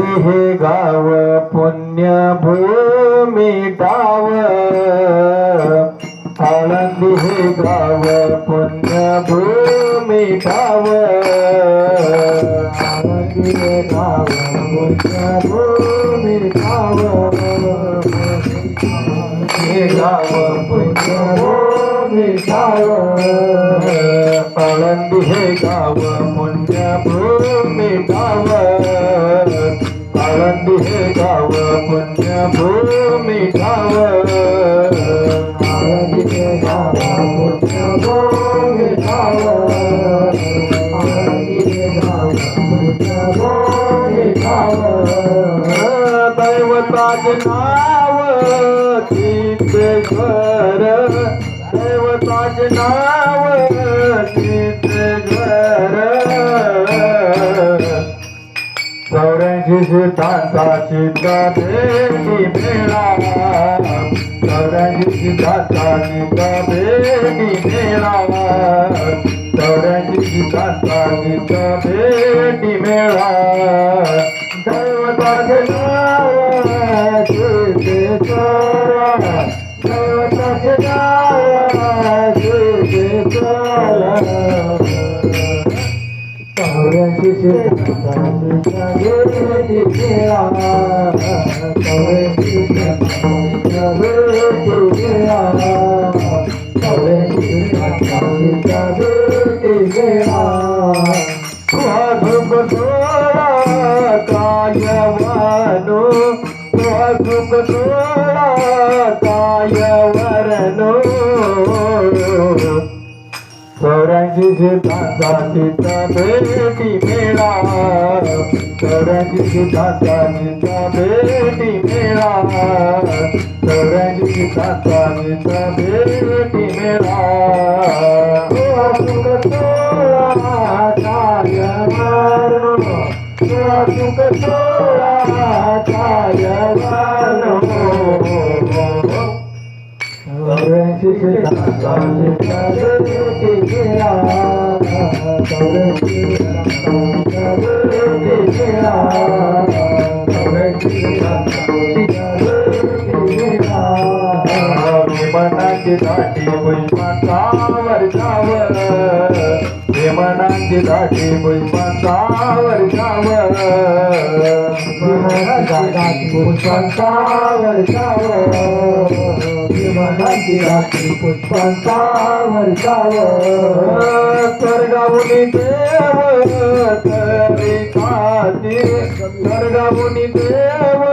आळंदी हे गाव पुण्यभूमी डाव आळंदी हे गाव पुण्यभूमी डाव आळंदी हे गाव पुण्यभूमी डाव हे गाव पुण्यभूमी डाव आळंदी हे गाव पुण्यभूमी पुण्यभूमी डाव आळंदी घर. गाव नाव चितेश्वर दैवताचे चौऱ्याऐंशी मेळा चौऱ्याऐंशी सिद्धांता चित्ता भेटी मेळा चौऱ्याऐंशी सिद्धांता चित्ता मेळा दैवताचे नाव चितेश्वरा दैवताचे नाव चितेश्वरा चौऱ्याऐंशी सिद्धांतांचा भेटी मेळा वासुक सोळा काय वानो वासुक सोळा काय वरनो मेळा चौऱ्याऐंशी सिद्धांता चित्ता मेळा. चौऱ्याऐंशी सिद्धांता चित्ता मेळा. मनाची दाटी चित्ता भेटी मेळा विमानाची दाटी पुष्पांतावर जाव विमानाची दाटी पुष्पांतावर जाव विमानाची दाटी देव तरी काती स्वर्गाहुनी देव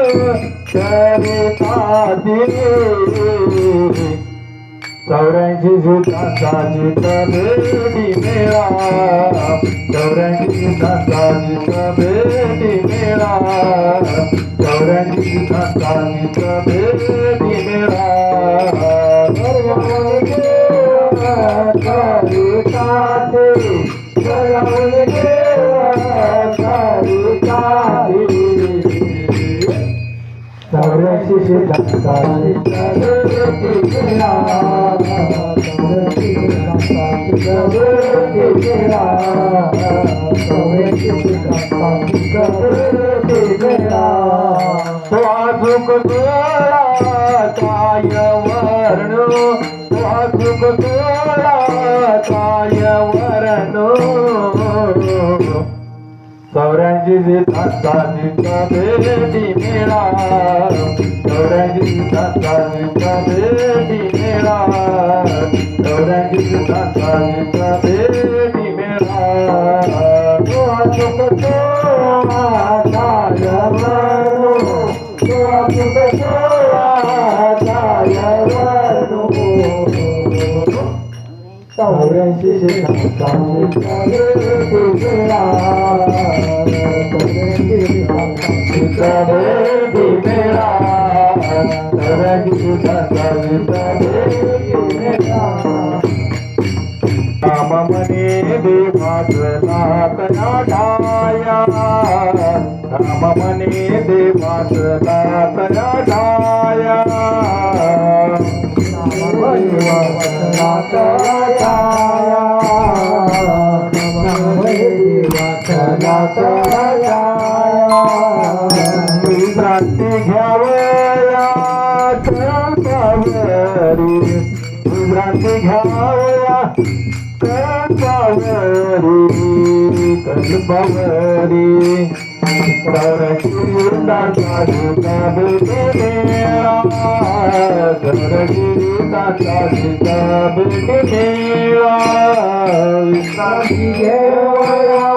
तरी काती चौऱ्याऐंशी सिद्धांता चित्त भेटी मेळा. चौऱ्याऐंशी सिद्धांता चित्त भेटी मेळा चौऱ्याऐंशी वासुक सोळा काय वर्ण वासुक सोळा काय चौऱ्याऐंशी सिद्धांता चित्ता भेटी मेळा चौऱ्याऐंशी सिद्धांता चित्ता भेटी मेळा चौऱ्याऐंशी सिद्धांता चित्ता भेटी मेळा तो अशोक सोळा चौऱ्याऐंशी देवासनातया चित्ता भेटी देवासनातया चौऱ्याऐंशी हाती घ्यावया कळतावरी विभ्रांती घ्यावया कळतावरी कल्पावरी सरशिरीता साधिका बेटिनेळा सरशिरीता साधिका बेटिनेळा विश्रांती घेवया